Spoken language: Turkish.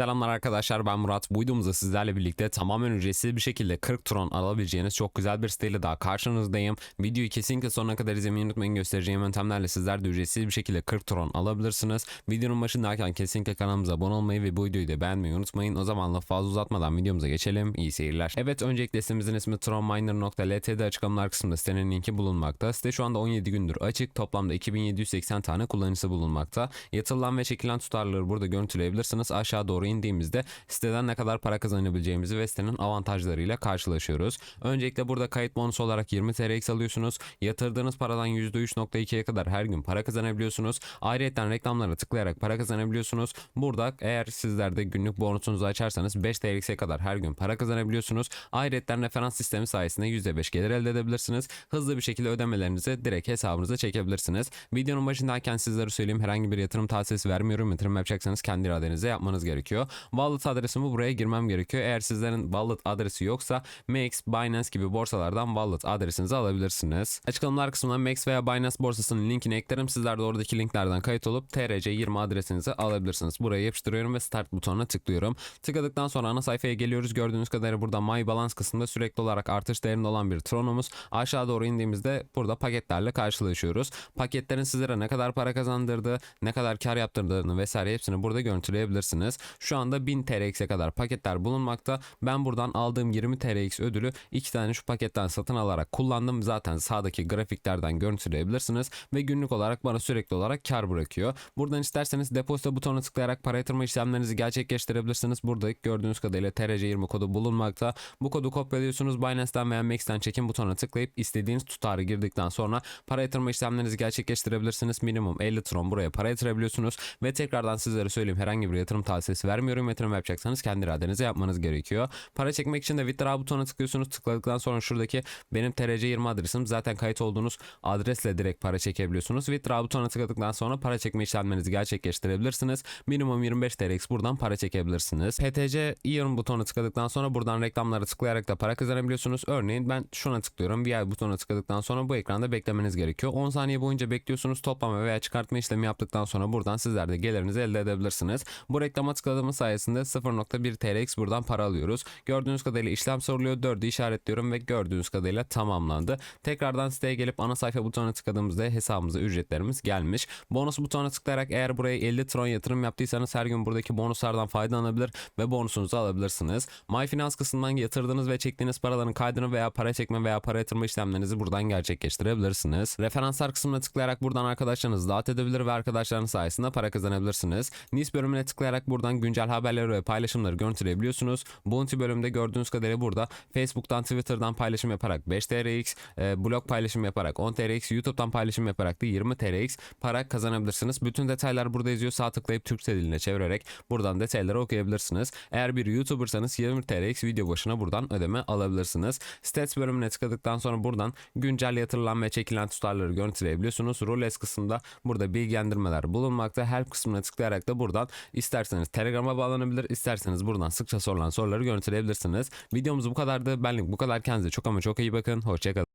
Selamlar arkadaşlar ben Murat. Bu videomuzda sizlerle birlikte tamamen ücretsiz bir şekilde 40 tron alabileceğiniz çok güzel bir siteyle daha karşınızdayım. Videoyu kesinlikle sonuna kadar izlemeyi unutmayın. Göstereceğim yöntemlerle sizler de ücretsiz bir şekilde 40 tron alabilirsiniz. Videonun başındayken kesinlikle kanalımıza abone olmayı ve bu videoyu da beğenmeyi unutmayın. O zaman lafı fazla uzatmadan videomuza geçelim. İyi seyirler. Evet öncelikle sitemizin ismi tronminer.lt'de açıklamalar kısmında sitenin linki bulunmakta. Site şu anda 17 gündür açık. Toplamda 2780 tane kullanıcısı bulunmakta. Yatırılan ve çekilen tutarları burada görüntüleyebilirsiniz. Aşağı doğru indiğimizde siteden ne kadar para kazanabileceğimizi ve sitenin avantajlarıyla karşılaşıyoruz. Öncelikle burada kayıt bonusu olarak 20 TRX alıyorsunuz. Yatırdığınız paradan %3.2'ye kadar her gün para kazanabiliyorsunuz. Ayrıca reklamlara tıklayarak para kazanabiliyorsunuz. Burada eğer sizler de günlük bonusunuzu açarsanız 5 TRX'e kadar her gün para kazanabiliyorsunuz. Ayrıca referans sistemi sayesinde %5 gelir elde edebilirsiniz. Hızlı bir şekilde ödemelerinizi direkt hesabınıza çekebilirsiniz. Videonun başındayken sizlere söyleyeyim herhangi bir yatırım tavsiyesi vermiyorum. Yatırım yapacaksanız kendi iradenizle yapmanız gerekiyor. Wallet adresimi buraya girmem gerekiyor. Eğer sizlerin wallet adresi yoksa Max, Binance gibi borsalardan wallet adresinizi alabilirsiniz. Açıklamalar kısmına Max veya Binance borsasının linkini eklerim. Sizler de oradaki linklerden kayıt olup TRC20 adresinizi alabilirsiniz. Buraya yapıştırıyorum ve start butonuna tıklıyorum. Tıkladıktan sonra ana sayfaya geliyoruz. Gördüğünüz kadarıyla burada My Balance kısmında sürekli olarak artış değerinde olan bir Tron'umuz. Aşağı doğru indiğimizde burada paketlerle karşılaşıyoruz. Paketlerin sizlere ne kadar para kazandırdığı, ne kadar kar yaptırdığını vesaire hepsini burada görüntüleyebilirsiniz. Şu anda 1000 TRX'e kadar paketler bulunmakta. Ben buradan aldığım 20 TRX ödülü iki tane şu paketten satın alarak kullandım. Zaten sağdaki grafiklerden görüntüleyebilirsiniz ve günlük olarak bana sürekli olarak kar bırakıyor. Buradan isterseniz depozito butonuna tıklayarak para yatırma işlemlerinizi gerçekleştirebilirsiniz. Burada gördüğünüz kadarıyla TRC20 kodu bulunmakta. Bu kodu kopyalıyorsunuz. Binance'den veya Max'ten çekim butonuna tıklayıp istediğiniz tutarı girdikten sonra para yatırma işlemlerinizi gerçekleştirebilirsiniz. Minimum 50 tron buraya para yatırabiliyorsunuz ve tekrardan sizlere söyleyeyim herhangi bir yatırım tavsiyesi vermiyorum. Yatırım yapacaksanız kendi iradenize yapmanız gerekiyor. Para çekmek için de withdraw butonuna tıklıyorsunuz. Tıkladıktan sonra şuradaki benim TRC20 adresim zaten kayıt olduğunuz adresle direkt para çekebiliyorsunuz. Withdraw butonuna tıkladıktan sonra para çekme işlemlerinizi gerçekleştirebilirsiniz. Minimum 25 TRX buradan para çekebilirsiniz. PTC Earn butonuna tıkladıktan sonra buradan reklamlara tıklayarak da para kazanabiliyorsunuz. Örneğin ben şuna tıklıyorum. VI butonuna tıkladıktan sonra bu ekranda beklemeniz gerekiyor. 10 saniye boyunca bekliyorsunuz. Toplama veya çıkartma işlemi yaptıktan sonra buradan sizler de gelirinizi elde edebilirsiniz. Bu reklama tıkladığımız sayesinde 0.1 TRX buradan para alıyoruz. Gördüğünüz kadarıyla işlem soruluyor. 4'ü işaretliyorum ve gördüğünüz kadarıyla tamamlandı. Tekrardan siteye gelip ana sayfa butonuna tıkladığımızda hesabımıza ücretlerimiz gelmiş. Bonus butonuna tıklayarak eğer buraya 50 tron yatırım yaptıysanız her gün buradaki bonuslardan faydalanabilir ve bonusunuzu alabilirsiniz. MyFinance kısmından yatırdığınız ve çektiğiniz paraların kaydını veya para çekme veya para yatırma işlemlerinizi buradan gerçekleştirebilirsiniz. Referanslar kısmına tıklayarak buradan arkadaşlarınızı dağıt edebilir ve arkadaşlarınız sayesinde para kazanabilirsiniz. News bölümüne tıklayarak buradan güncel haberleri ve paylaşımları görüntüleyebiliyorsunuz. Bounty bölümünde gördüğünüz kadarıyla burada Facebook'tan Twitter'dan paylaşım yaparak 5 TRX, e, blog paylaşım yaparak 10 TRX, YouTube'dan paylaşım yaparak da 20 TRX para kazanabilirsiniz. Bütün detaylar burada yazıyor. Sağ tıklayıp Türkçe diline çevirerek buradan detayları okuyabilirsiniz. Eğer bir YouTuber'sanız 20 TRX video başına buradan ödeme alabilirsiniz. Stats bölümüne tıkladıktan sonra buradan güncel yatırılan ve çekilen tutarları görüntüleyebiliyorsunuz. Roles kısmında burada bilgilendirmeler bulunmakta. Help kısmına tıklayarak da buradan isterseniz Telegram'a bağlanabilir, isterseniz buradan sıkça sorulan soruları görüntüleyebilirsiniz. Videomuz bu kadardı. Benlik bu kadar. Kendinize çok ama çok iyi bakın. Hoşçakalın.